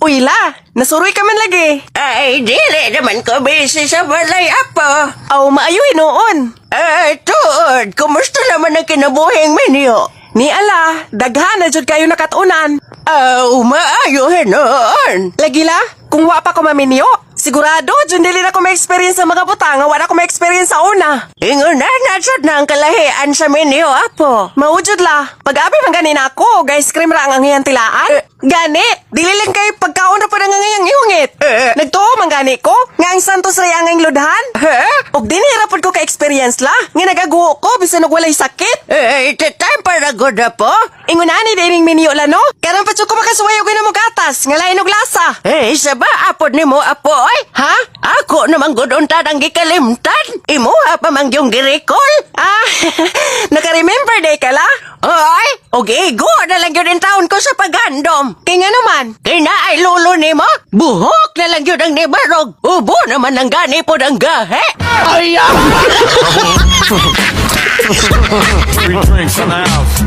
Uy la, nasuroy ka man lagi. Ay, dili naman ko busy sa balay, apo. Aw, maayo noon. Ay, tuod, kumusta naman ang kinabuhing minyo? Ni ala, daghan na jud kayo nakatunan. Aw, maayo noon. Lagi la, kung wa pa ko maminyo, sigurado jud dili na ko ma-experience sa mga butang, wala ko ma-experience sa una. Ingon na nasod na ang kalahian sa minyo, apo. Maujud la, pag-abi man ganin ako, guys cream ra ang anghiyan tilaan. Eh. Gani, dili lang kay pagkaon ra pa nangangayang ihungit. Eh. Nagtuo man gani ko, nga ang santos ray ang lodhan. Ha? Og dinhi ra ko ka experience la, nga nagaguho ko bisan og walay sakit. Ay, tatay para good, apo. Ingunani dining minyo la no? Karon pa ko makasuwayo gyud mo gatas, nga lain og lasa. Eh, isa ba apod ni mo, apo, oy? Ha? Ako naman guduntan ang gikalimtan. Imuha pa mang yung girikol. Ah, naka-remember day ka la? Ay, og igo na lang yun ang taon ko sa pagandom. Kay nga naman. Kaya na ay lulo ni mo, buhok na lang yun ang nibarog. Ubo naman ang gani po ng gahe. Free drinks in the house.